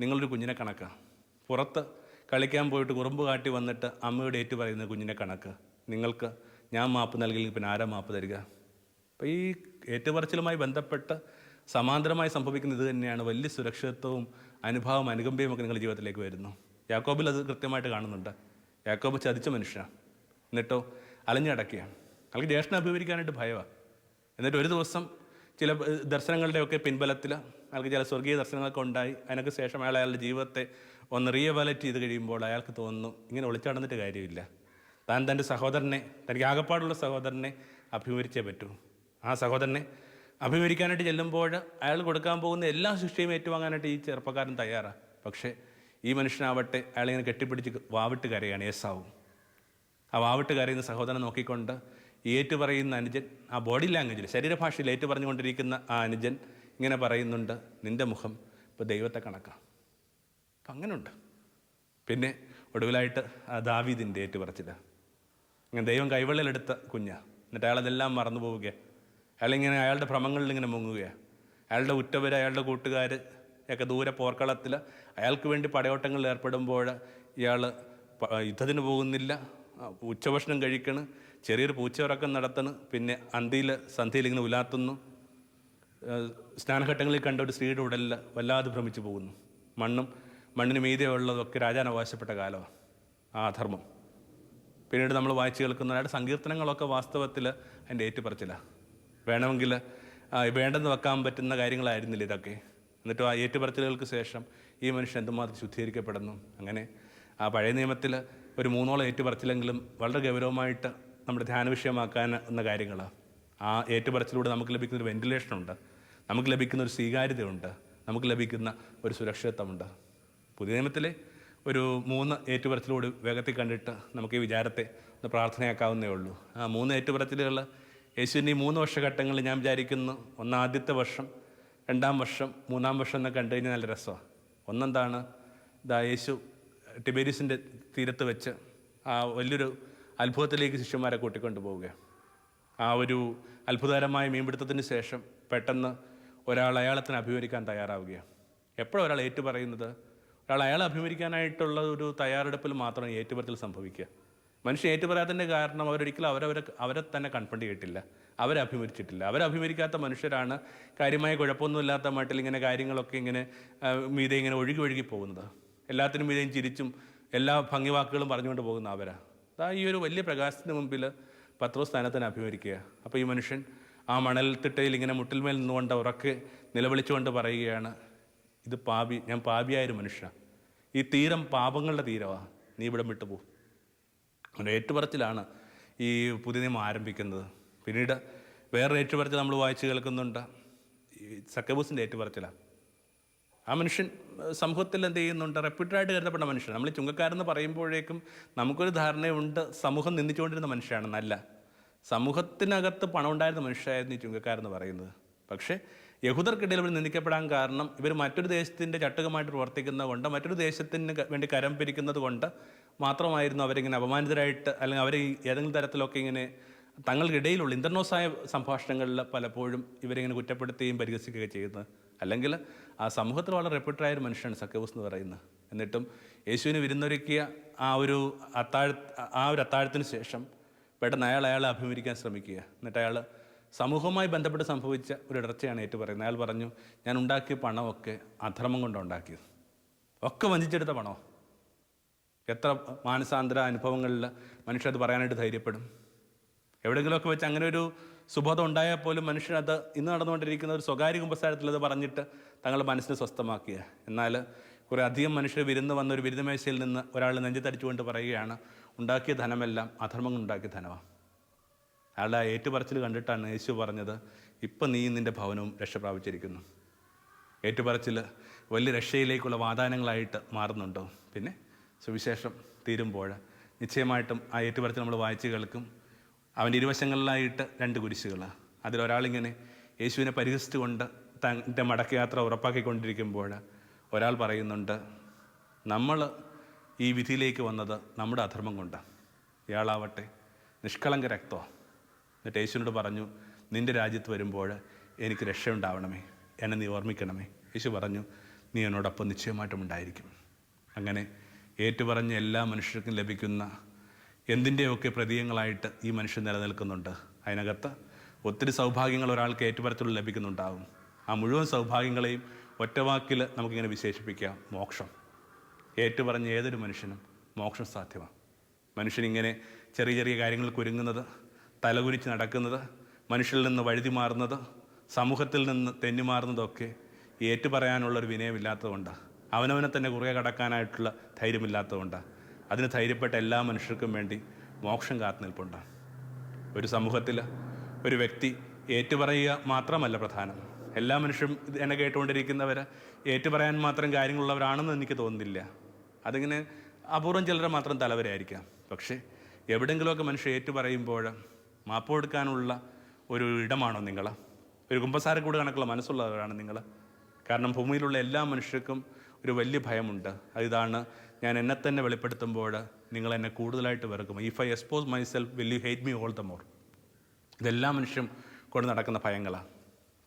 നിങ്ങളൊരു കുഞ്ഞിനെ കണക്കാണ് പുറത്ത് കളിക്കാൻ പോയിട്ട് കുറുമ്പ് കാട്ടി വന്നിട്ട് അമ്മയോട് ഏറ്റു പറയുന്ന കുഞ്ഞിനെ കണക്ക്. നിങ്ങൾക്ക് ഞാൻ മാപ്പ് നൽകില്ലെങ്കിൽ പിന്നെ ആരാ മാപ്പ് തരിക? അപ്പോൾ ഈ ഏറ്റുപറച്ചിലുമായി ബന്ധപ്പെട്ട് സമാന്തരമായി സംഭവിക്കുന്ന ഇത് തന്നെയാണ് വലിയ സുരക്ഷിതത്വവും അനുഭാവം അനുകമ്പയും ഒക്കെ നിങ്ങളുടെ ജീവിതത്തിലേക്ക് വരുന്നു. യാക്കോബിൽ അത് കൃത്യമായിട്ട് കാണുന്നുണ്ട്. യാക്കോബ് ചതിച്ച മനുഷ്യനാണ് എന്നിട്ടോ അലഞ്ഞടക്കുകയാണ് അല്ലെങ്കിൽ ജ്യേഷ്ഠനെ അഭിമുഖീകരിക്കാനായിട്ട് ഭയമാണ് എന്നിട്ട് ഒരു ദിവസം ചില ദർശനങ്ങളുടെയൊക്കെ പിൻബലത്തിൽ അയാൾക്ക് ചില സ്വർഗീയ ദർശനങ്ങളൊക്കെ ഉണ്ടായി. അതിനൊക്കെ ശേഷം അയാൾ അയാളുടെ ജീവിതത്തെ ഒന്ന് റീഎവാലറ്റ് ചെയ്ത് കഴിയുമ്പോൾ അയാൾക്ക് തോന്നുന്നു ഇങ്ങനെ ഒളിച്ചടന്നിട്ട് കാര്യമില്ല. താൻ തന്റെ സഹോദരനെ തനിക്ക് ആകപ്പാടുള്ള സഹോദരനെ അഭിമുഖിച്ചേ പറ്റൂ. ആ സഹോദരനെ അഭിമുഖിക്കാനായിട്ട് ചെല്ലുമ്പോൾ അയാൾ കൊടുക്കാൻ പോകുന്ന എല്ലാ ശിക്ഷയും ഏറ്റുവാങ്ങാനായിട്ട് ഈ ചെറുപ്പക്കാരൻ തയ്യാറാണ് പക്ഷേ ഈ മനുഷ്യനാവട്ടെ അയാളിങ്ങനെ കെട്ടിപ്പിടിച്ച് വാവിട്ട് കരയാണ് ഏസാവും. ആ വാവിട്ട് കരയുന്ന സഹോദരനെ നോക്കിക്കൊണ്ട് ഏറ്റു പറയുന്ന അനുജൻ ആ ബോഡി ലാംഗ്വേജിൽ ശരീരഭാഷയിൽ ഏറ്റു പറഞ്ഞുകൊണ്ടിരിക്കുന്ന ആ അനുജൻ ഇങ്ങനെ പറയുന്നുണ്ട് നിന്റെ മുഖം ഇപ്പോൾ ദൈവത്തെ കണക്കാം. അപ്പം അങ്ങനെയുണ്ട് പിന്നെ ഒടുവിലായിട്ട് ആ ദാവീദിന്റെ ഏറ്റുപറച്ചില്ല ഇങ്ങനെ ദൈവം കൈവെള്ളലെടുത്ത കുഞ്ഞ. എന്നിട്ട് അയാളതെല്ലാം മറന്നു പോവുകയാണ് അയാളിങ്ങനെ അയാളുടെ ഭ്രമങ്ങളിൽ ഇങ്ങനെ മുങ്ങുകയാണ് അയാളുടെ ഉറ്റവർ അയാളുടെ കൂട്ടുകാർ ഒക്കെ ദൂരെ പോർക്കളത്തിൽ അയാൾക്ക് വേണ്ടി പടയോട്ടങ്ങളിൽ ഏർപ്പെടുമ്പോൾ ഇയാൾ യുദ്ധത്തിന് പോകുന്നില്ല. ഉച്ചഭക്ഷണം കഴിക്കണ്. ചെറിയൊരു പൂച്ചയുറക്കം നടത്തണ്. പിന്നെ അന്തിയിൽ സന്ധ്യയിൽ ഇങ്ങനെ ഉലാത്തുന്നു സ്നാനഘട്ടങ്ങളിൽ കണ്ട ഒരു സ്ത്രീയുടെ ഉടലിൽ വല്ലാതെ ഭ്രമിച്ചു പോകുന്നു. മണ്ണും മണ്ണിന് മീതെ ഉള്ളതൊക്കെ രാജാൻ അവകാശപ്പെട്ട കാലമാണ്. ആ അധർമ്മം. പിന്നീട് നമ്മൾ വായിച്ചു കേൾക്കുന്ന അയാളുടെ സങ്കീർത്തനങ്ങളൊക്കെ വാസ്തവത്തിൽ അതിന്റെ ഏറ്റുപറച്ചില്ല വേണമെങ്കിൽ വേണ്ടെന്ന് വെക്കാൻ പറ്റുന്ന കാര്യങ്ങളായിരുന്നില്ല ഇതൊക്കെ? എന്നിട്ട് ആ ഏറ്റുപറച്ചിലുകൾക്ക് ശേഷം ഈ മനുഷ്യൻ എന്തുമാത്രം ശുദ്ധീകരിക്കപ്പെടുന്നു? അങ്ങനെ ആ പഴയ നിയമത്തിൽ ഒരു മൂന്നോളം ഏറ്റുപറച്ചിലെങ്കിലും വളരെ ഗൗരവമായിട്ട് നമ്മുടെ ധ്യാന വിഷയമാക്കാൻ എന്ന കാര്യങ്ങളാണ് ആ ഏറ്റുപറച്ചിലൂടെ നമുക്ക് ലഭിക്കുന്ന ഒരു വെന്റിലേഷനുണ്ട്. നമുക്ക് ലഭിക്കുന്ന ഒരു സ്വീകാര്യതയുണ്ട്. നമുക്ക് ലഭിക്കുന്ന ഒരു സുരക്ഷിതത്വമുണ്ട്. പുതിയ നിയമത്തിലെ ഒരു മൂന്ന് ഏറ്റുപറച്ചിലൂടെ വേഗത്തിൽ കണ്ടിട്ട് നമുക്ക് ഈ വിചാരത്തെ ഒന്ന് പ്രാർത്ഥനയാക്കാവുന്നേ ഉള്ളൂ. ആ മൂന്ന് ഏറ്റുപറച്ചിലുകൾ യേശുവിന്റെ ഈ മൂന്ന് വർഷഘട്ടങ്ങളിൽ ഞാൻ വിചാരിക്കുന്നു ഒന്ന് ആദ്യത്തെ വർഷം രണ്ടാം വർഷം മൂന്നാം വർഷം എന്നൊക്കെ കണ്ടു കഴിഞ്ഞാൽ നല്ല രസമാണ്. ഒന്നെന്താണ് ഇതാ യേശു ടിബേരിസിന്റെ തീരത്ത് വെച്ച് ആ വലിയൊരു അത്ഭുതത്തിലേക്ക് ശിഷ്യന്മാരെ കൂട്ടിക്കൊണ്ടു പോവുകയാണ്. ആ ഒരു അത്ഭുതകരമായ മീൻപിടുത്തത്തിന് ശേഷം പെട്ടെന്ന് ഒരാൾ അയാളത്തിന് അഭിമുഖിക്കാൻ തയ്യാറാവുകയാണ്. എപ്പോഴും ഒരാൾ ഏറ്റു പറയുന്നത് ഒരാൾ അയാളെ അഭിമുഖിക്കാനായിട്ടുള്ള ഒരു തയ്യാറെടുപ്പിൽ മാത്രമാണ് ഏറ്റുപറത്തിൽ സംഭവിക്കുക. മനുഷ്യൻ ഏറ്റുപറയാത്തതിന്റെ കാരണം അവരൊരിക്കലും അവരവരെ അവരെ തന്നെ കൺഫണ്ട് ചെയ്തിട്ടില്ല. അവരെ അഭിമുഖിച്ചിട്ടില്ല. അവരെ അഭിമുഖിക്കാത്ത മനുഷ്യരാണ് കാര്യമായ കുഴപ്പമൊന്നുമില്ലാത്ത മട്ടിൽ ഇങ്ങനെ കാര്യങ്ങളൊക്കെ ഇങ്ങനെ മീതെ ഇങ്ങനെ ഒഴുകി ഒഴുകി പോകുന്നത്. എല്ലാത്തിനും മീതെയും ചിരിച്ചും എല്ലാ ഭംഗി വാക്കുകളും പറഞ്ഞുകൊണ്ട് പോകുന്ന അവരാ. അതാ ഈ ഒരു വലിയ പ്രകാശത്തിന് മുമ്പിൽ പത്രോ സ്ഥാനത്തിന് അഭിമുഖിക്കുക. അപ്പോൾ ഈ മനുഷ്യൻ ആ മണൽ തിട്ടയിൽ ഇങ്ങനെ മുട്ടിൽമേൽ നിന്നുകൊണ്ട് ഉറക്കെ നിലവിളിച്ചുകൊണ്ട് പറയുകയാണ് ഇത് പാപി ഞാൻ പാപിയായൊരു മനുഷ്യനാണ് ഈ തീരം പാപങ്ങളുടെ തീരമാണ് നീ ഇവിടെ വിട്ടുപോ. അവന്റെ ഏറ്റുപറച്ചിലാണ് ഈ പുതിയ നിയമം ആരംഭിക്കുന്നത്. പിന്നീട് വേറൊരു ഏറ്റുപറച്ചിൽ നമ്മൾ വായിച്ച് കേൾക്കുന്നുണ്ട്. ഈ സക്കബൂസിന്റെ ഏറ്റുപറച്ചിലാണ്. ആ മനുഷ്യൻ സമൂഹത്തിൽ എന്ത് ചെയ്യുന്നുണ്ട്? റെപ്യൂട്ടഡായിട്ട് കരുതപ്പെട്ട മനുഷ്യൻ. നമ്മൾ ചുങ്കക്കാരെന്ന് പറയുമ്പോഴേക്കും നമുക്കൊരു ധാരണയുണ്ട് സമൂഹം നിന്ദിച്ചുകൊണ്ടിരുന്ന മനുഷ്യനാണെന്നല്ല. സമൂഹത്തിനകത്ത് പണം ഉണ്ടായിരുന്ന മനുഷ്യരായിരുന്നു ഈ ചുങ്കക്കാരെന്ന് പറയുന്നത്. പക്ഷേ യഹൂദർക്കിടയിൽ ഇവർ നിന്ദിക്കപ്പെടാൻ കാരണം ഇവർ മറ്റൊരു ദേശത്തിന്റെ ചട്ടുകമായിട്ട് പ്രവർത്തിക്കുന്നത് കൊണ്ട് മറ്റൊരു ദേശത്തിന് വേണ്ടി കരം പിരിക്കുന്നത് കൊണ്ട് മാത്രമായിരുന്നു അവരിങ്ങനെ അപമാനിതരായിട്ട് അല്ലെങ്കിൽ അവർ ഏതെങ്കിലും തരത്തിലൊക്കെ ഇങ്ങനെ തങ്ങൾക്കിടയിലുള്ള ഇന്റർനോസായ സംഭാഷണങ്ങളിൽ പലപ്പോഴും ഇവരിങ്ങനെ കുറ്റപ്പെടുത്തുകയും പരിഹസിക്കുകയും ചെയ്യുന്നത്. അല്ലെങ്കിൽ ആ സമൂഹത്തിൽ വളരെ റെപ്യൂട്ടഡായ ഒരു മനുഷ്യനാണ് സക്കബൂസ് എന്ന് പറയുന്നത്. എന്നിട്ടും യേശുവിന് വിരുന്നൊരുക്കിയ ആ ഒരു അത്താഴ ആ ഒരു അത്താഴത്തിന് ശേഷം പെട്ടെന്ന് അയാൾ അയാളെ അഭിമുഖിക്കാൻ ശ്രമിക്കുക. എന്നിട്ട് അയാൾ സമൂഹവുമായി ബന്ധപ്പെട്ട് സംഭവിച്ച ഒരു ഇടർച്ചയാണ് ഏറ്റു പറയുന്നത്. അയാൾ പറഞ്ഞു ഞാൻ ഉണ്ടാക്കിയ പണമൊക്കെ അധർമ്മം കൊണ്ട് ഉണ്ടാക്കിയത് ഒക്കെ വഞ്ചിച്ചെടുത്ത പണമോ എത്ര മാനസാന്തര അനുഭവങ്ങളിൽ മനുഷ്യർ പറയാനായിട്ട് ധൈര്യപ്പെടും? എവിടെയെങ്കിലുമൊക്കെ വെച്ച് അങ്ങനെ ഒരു സുബോധം ഉണ്ടായാൽ പോലും മനുഷ്യനത് ഇന്ന് നടന്നുകൊണ്ടിരിക്കുന്ന ഒരു സ്വകാര്യ കുമ്പസാരത്തിൽ അത് പറഞ്ഞിട്ട് തങ്ങളുടെ മനസ്സിനെ സ്വസ്ഥമാക്കുക എന്നാൽ കുറേ അധികം മനുഷ്യർ വിരുന്ന് വന്ന ഒരു വിരുന്നമേശയിൽ നിന്ന് ഒരാൾ നെഞ്ചത്തടിച്ചുകൊണ്ട് പറയുകയാണ് ഉണ്ടാക്കിയ ധനമെല്ലാം അധർമ്മം കൊണ്ടുണ്ടാക്കിയ ധനമാണ് അയാളുടെ ഏറ്റുപറച്ചിൽ കണ്ടിട്ടാണ് യേശു പറഞ്ഞത് ഇപ്പം നീ നിന്റെ ഭവനവും രക്ഷപ്രാപിച്ചിരിക്കുന്നു ഏറ്റുപറച്ചിൽ വലിയ രക്ഷയിലേക്കുള്ള വാതാനങ്ങളായിട്ട് മാറുന്നുണ്ടോ? പിന്നെ സുവിശേഷം തീരുമ്പോൾ നിശ്ചയമായിട്ടും ആ ഏറ്റുപറച്ചിൽ നമ്മൾ വായിച്ച് കേൾക്കും. അവന്റെ ഇരുവശങ്ങളിലായിട്ട് രണ്ട് കുരിശുകൾ. അതിലൊരാളിങ്ങനെ യേശുവിനെ പരിഹസിച്ചുകൊണ്ട് തന്റെ മടക്കയാത്ര ഉറപ്പാക്കിക്കൊണ്ടിരിക്കുമ്പോൾ ഒരാൾ പറയുന്നുണ്ട് നമ്മൾ ഈ വിധിയിലേക്ക് വന്നത് നമ്മുടെ അധർമ്മം കൊണ്ട്. ഇയാളാവട്ടെ നിഷ്കളങ്ക രക്തമാണ് എന്നിട്ട് യേശുവിനോട് പറഞ്ഞു നിന്റെ രാജ്യത്ത് വരുമ്പോൾ എനിക്ക് രക്ഷയുണ്ടാവണമേ. എന്നെ നീ ഓർമ്മിക്കണമേ. യേശു പറഞ്ഞു നീ എന്നോടൊപ്പം നിശ്ചയമായിട്ടും ഉണ്ടായിരിക്കും. അങ്ങനെ ഏറ്റുപറഞ്ഞ എല്ലാ മനുഷ്യർക്കും ലഭിക്കുന്ന എന്തിന്റെയൊക്കെ പ്രതീകങ്ങളായിട്ട് ഈ മനുഷ്യൻ നിലനിൽക്കുന്നുണ്ട്. അതിനകത്ത് ഒത്തിരി സൗഭാഗ്യങ്ങൾ ഒരാൾക്ക് ഏറ്റുപറത്തിൽ ലഭിക്കുന്നുണ്ടാവും. ആ മുഴുവൻ സൗഭാഗ്യങ്ങളെയും ഒറ്റവാക്കിൽ നമുക്കിങ്ങനെ വിശേഷിപ്പിക്കാം. മോക്ഷം. ഏറ്റുപറഞ്ഞ ഏതൊരു മനുഷ്യനും മോക്ഷം സാധ്യമാണ്. മനുഷ്യനിങ്ങനെ ചെറിയ ചെറിയ കാര്യങ്ങൾ കുരുങ്ങുന്നത് തലകുരിച്ച് നടക്കുന്നത് മനുഷ്യരിൽ നിന്ന് വഴുതി മാറുന്നത് സമൂഹത്തിൽ നിന്ന് തെന്നിമാറുന്നതൊക്കെ ഏറ്റുപറയാനുള്ളൊരു വിനയമില്ലാത്തതുകൊണ്ട്. അവനവനെ തന്നെ കുറേ കടക്കാനായിട്ടുള്ള ധൈര്യമില്ലാത്തതുകൊണ്ട്. അതിന് ധൈര്യപ്പെട്ട എല്ലാ മനുഷ്യർക്കും വേണ്ടി മോക്ഷം കാത്തു നിൽപ്പുണ്ട്. ഒരു സമൂഹത്തിൽ ഒരു വ്യക്തി ഏറ്റുപറയുക മാത്രമല്ല പ്രധാനം. എല്ലാ മനുഷ്യരും എന്നെ കേട്ടുകൊണ്ടിരിക്കുന്നവർ ഏറ്റുപറയാൻ മാത്രം കാര്യങ്ങളുള്ളവരാണെന്ന് എനിക്ക് തോന്നുന്നില്ല. അതിങ്ങനെ അപൂർവം ചിലരെ മാത്രം തലവരായിരിക്കാം. പക്ഷേ എവിടെയെങ്കിലുമൊക്കെ മനുഷ്യർ ഏറ്റുപറയുമ്പോൾ മാപ്പ് കൊടുക്കാനുള്ള ഒരു ഇടമാണോ നിങ്ങൾ ഒരു കുമ്പസാരക്കൂട് കണക്കുള്ള മനസ്സുള്ളവരാണ് നിങ്ങൾ കാരണം ഭൂമിയിലുള്ള എല്ലാ മനുഷ്യർക്കും ഒരു വലിയ ഭയമുണ്ട്. ഇതാണ് ഞാൻ എന്നെ തന്നെ വെളിപ്പെടുത്തുമ്പോൾ നിങ്ങൾ എന്നെ കൂടുതലായിട്ട് വെറുക്കും. If I expose myself will you hate me all the more ഇതെല്ലാ മനുഷ്യരും കൊണ്ട് നടക്കുന്ന ഭയങ്ങളാണ്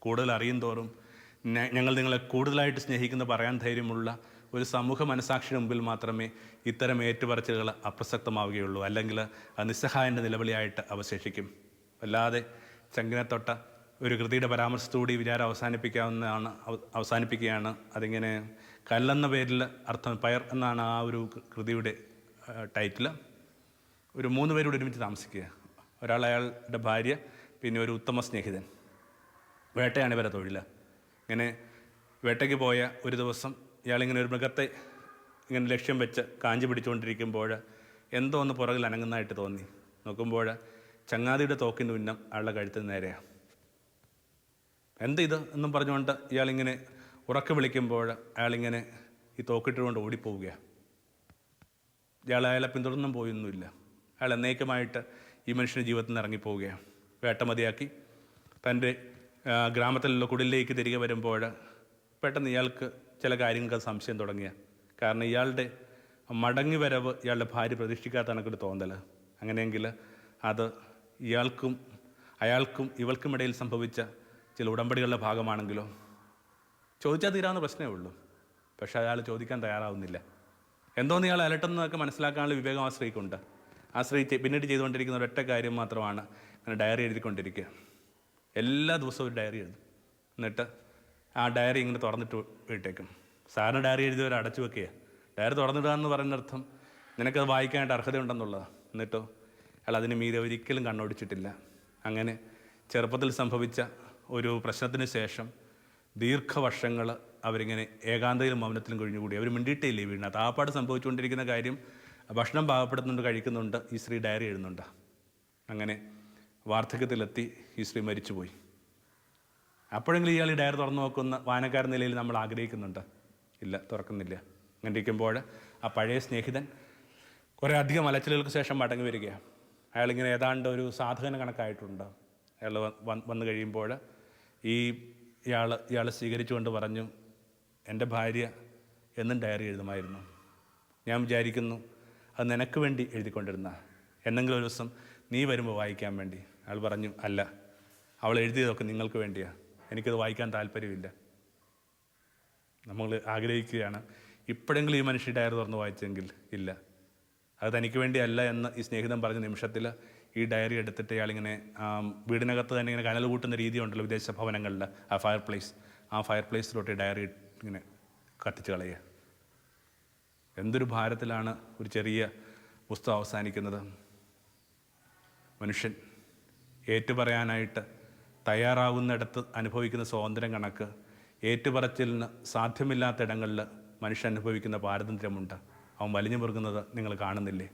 കൂടുതൽ അറിയും തോറും ഞങ്ങൾ നിങ്ങളെ കൂടുതലായിട്ട് സ്നേഹിക്കുന്ന പറയാൻ ധൈര്യമുള്ള ഒരു സമൂഹ മനസാക്ഷിയുടെ മുമ്പിൽ മാത്രമേ ഇത്തരം ഏറ്റുപറച്ചിലുകൾ അപ്രസക്തമാവുകയുള്ളൂ. അല്ലെങ്കിൽ നിസ്സഹായന്റെ നിലവിളിയായിട്ട് അവശേഷിക്കും. അല്ലാതെ ചങ്കിനെത്തൊട്ട ഒരു കൃതിയുടെ പരാമർശത്തോടെ വിചാരം അവസാനിപ്പിക്കാവുന്നതാണ് അവ- അവസാനിപ്പിക്കുകയാണ്. അതിങ്ങനെ കല്ലെന്ന പേരിൽ അർത്ഥം പയർ എന്നാണ് ആ ഒരു കൃതിയുടെ ടൈറ്റിൽ ഒരു മൂന്ന് പേരോട് ഒരുമിച്ച് താമസിക്കുക. ഒരാൾ അയാളുടെ ഭാര്യ പിന്നെ ഒരു ഉത്തമ സ്നേഹിതൻ. വേട്ടയാണ് ഇവരെ തൊഴിൽ ഇങ്ങനെ വേട്ടയ്ക്ക് പോയ ഒരു ദിവസം ഇയാളിങ്ങനെ ഒരു മൃഗത്തെ ഇങ്ങനെ ലക്ഷ്യം വെച്ച് കാഞ്ചി പിടിച്ചുകൊണ്ടിരിക്കുമ്പോൾ എന്തോ ഒന്ന് പുറകിൽ അനങ്ങുന്നതായിട്ട് തോന്നി. നോക്കുമ്പോൾ ചങ്ങാതിയുടെ തോക്കിന്റെ ഉന്നം അയാളുടെ കഴുത്തിന് നേരെയാണ് എന്ത് ഇത് എന്നും പറഞ്ഞുകൊണ്ട് ഇയാളിങ്ങനെ ഉറക്ക വിളിക്കുമ്പോൾ അയാളിങ്ങനെ ഈ തോക്കിട്ടുകൊണ്ട് ഓടിപ്പോവുകയാണ് ഇയാൾ അയാളെ പിന്തുടർന്നും പോയൊന്നുമില്ല. അയാൾ എന്നേക്കുമായിട്ട് ഈ മനുഷ്യന്റെ ജീവിതത്തിൽ നിന്ന് ഇറങ്ങിപ്പോവുകയാണ് വേട്ട മതിയാക്കി. തന്റെ ഗ്രാമത്തിലുള്ള കുടിലേക്ക് തിരികെ വരുമ്പോൾ പെട്ടെന്ന് ഇയാൾക്ക് ചില കാര്യങ്ങൾക്ക് സംശയം തുടങ്ങിയ. കാരണം ഇയാളുടെ മടങ്ങി വരവ് ഇയാളുടെ ഭാര്യ പ്രതീക്ഷിക്കാത്ത കണക്കൊരു തോന്നൽ അങ്ങനെയെങ്കിൽ അത് ഇയാൾക്കും അയാൾക്കും ഇവൾക്കുമിടയിൽ സംഭവിച്ച ചില ഉടമ്പടികളുടെ ഭാഗമാണെങ്കിലോ? ചോദിച്ചാൽ തീരാവുന്ന പ്രശ്നമേ ഉള്ളൂ. പക്ഷെ അയാൾ ചോദിക്കാൻ തയ്യാറാവുന്നില്ല. എന്തോന്ന് ഇയാൾ അലട്ടുന്നതൊക്കെ മനസ്സിലാക്കാനുള്ള വിവേകം ആശ്രയിക്കുന്നുണ്ട് ആശ്രയിച്ച് പിന്നീട് ചെയ്തുകൊണ്ടിരിക്കുന്ന ഒരൊറ്റ കാര്യം മാത്രമാണ് ഇങ്ങനെ ഡയറി എഴുതിക്കൊണ്ടിരിക്കുക. എല്ലാ ദിവസവും ഒരു ഡയറി എഴുതും. എന്നിട്ട് ആ ഡയറി ഇങ്ങനെ തുറന്നിട്ട് വിട്ടേക്കും സാറിന് ഡയറി എഴുതിയവർ അടച്ചു വെക്കുക ഡയറി തുറന്നിടുക എന്ന് പറയുന്നർത്ഥം നിനക്കത് വായിക്കാനായിട്ട് അർഹതയുണ്ടെന്നുള്ളതാണ് എന്നിട്ടോ അയാൾ അതിന് മീതെ ഒരിക്കലും കണ്ണോടിച്ചിട്ടില്ല. അങ്ങനെ ചെറുപ്പത്തിൽ സംഭവിച്ച ഒരു പ്രശ്നത്തിന് ശേഷം ദീർഘവർഷങ്ങൾ അവരിങ്ങനെ ഏകാന്തയിലും മൗനത്തിലും കഴിഞ്ഞുകൂടി. അവർ മിണ്ടിയിട്ടേയില്ലേ വീടിനകത്ത് താപ്പാട് സംഭവിച്ചുകൊണ്ടിരിക്കുന്ന കാര്യം ഭക്ഷണം പാകപ്പെടുന്നുണ്ട് കഴിക്കുന്നുണ്ട് ഈ സ്ത്രീ ഡയറി എഴുതുന്നുണ്ട്. അങ്ങനെ വാർദ്ധക്യത്തിലെത്തി ഈ സ്ത്രീ മരിച്ചുപോയി. അപ്പോഴെങ്കിലും ഇയാൾ ഈ ഡയറി തുറന്നു നോക്കുന്ന വായനക്കാരൻ നിലയിൽ നമ്മൾ ആഗ്രഹിക്കുന്നുണ്ട്. ഇല്ല തുറക്കുന്നില്ല. അങ്ങനെ ഇരിക്കുമ്പോൾ ആ പഴയ സ്നേഹിതൻ കുറേ അധികം അലച്ചിലുകൾക്ക് ശേഷം മടങ്ങി വരികയാണ് അയാളിങ്ങനെ ഏതാണ്ട് ഒരു സാധകന കണക്കായിട്ടുണ്ട്. അയാൾ വന്ന് വന്നു കഴിയുമ്പോൾ ഈ ഇയാൾ ഇയാൾ സ്വീകരിച്ചുകൊണ്ട് പറഞ്ഞു എന്റെ ഭാര്യ എന്നും ഡയറി എഴുതുമായിരുന്നു. ഞാൻ വിചാരിക്കുന്നു അത് നിനക്ക് വേണ്ടി എഴുതിക്കൊണ്ടിരുന്ന. എന്നെങ്കിലും ഒരു ദിവസം നീ വരുമ്പോൾ വായിക്കാൻ വേണ്ടി. അയാൾ പറഞ്ഞു അല്ല അവൾ എഴുതിയതൊക്കെ നിങ്ങൾക്ക് വേണ്ടിയാണ് എനിക്കത് വായിക്കാൻ താല്പര്യമില്ല. നമ്മൾ ആഗ്രഹിക്കുകയാണ് ഇപ്പോഴെങ്കിലും ഈ മനുഷ്യ ഡയറി തുറന്ന് വായിച്ചെങ്കിൽ ഇല്ല. അത് തനിക്ക് വേണ്ടിയല്ല എന്ന് ഈ സ്നേഹിതം പറഞ്ഞ നിമിഷത്തിൽ ഈ ഡയറി എടുത്തിട്ട് ഇയാളിങ്ങനെ വീടിനകത്ത് തന്നെ ഇങ്ങനെ കനൽ കൂട്ടുന്ന രീതി ഉണ്ടല്ലോ വിദേശ ഭവനങ്ങളിൽ ആ ഫയർ പ്ലേസ് ആ ഫയർ പ്ലേസിലോട്ട് ഡയറി ഇങ്ങനെ കത്തിച്ച് കളയുക. എന്തൊരു ഭാരത്തിലാണ് ഒരു ചെറിയ പുസ്തകം അവസാനിക്കുന്നത്. മനുഷ്യൻ ഏറ്റുപറയാനായിട്ട് തയ്യാറാകുന്നിടത്ത് അനുഭവിക്കുന്ന സ്വാതന്ത്ര്യം കണക്ക് ഏറ്റുപറച്ചിലിന് സാധ്യമില്ലാത്ത ഇടങ്ങളിൽ മനുഷ്യൻ അനുഭവിക്കുന്ന പാരതന്ത്ര്യമുണ്ട്. അവൻ വലിഞ്ഞു മുറുകുന്നത് നിങ്ങൾ കാണുന്നില്ലേ?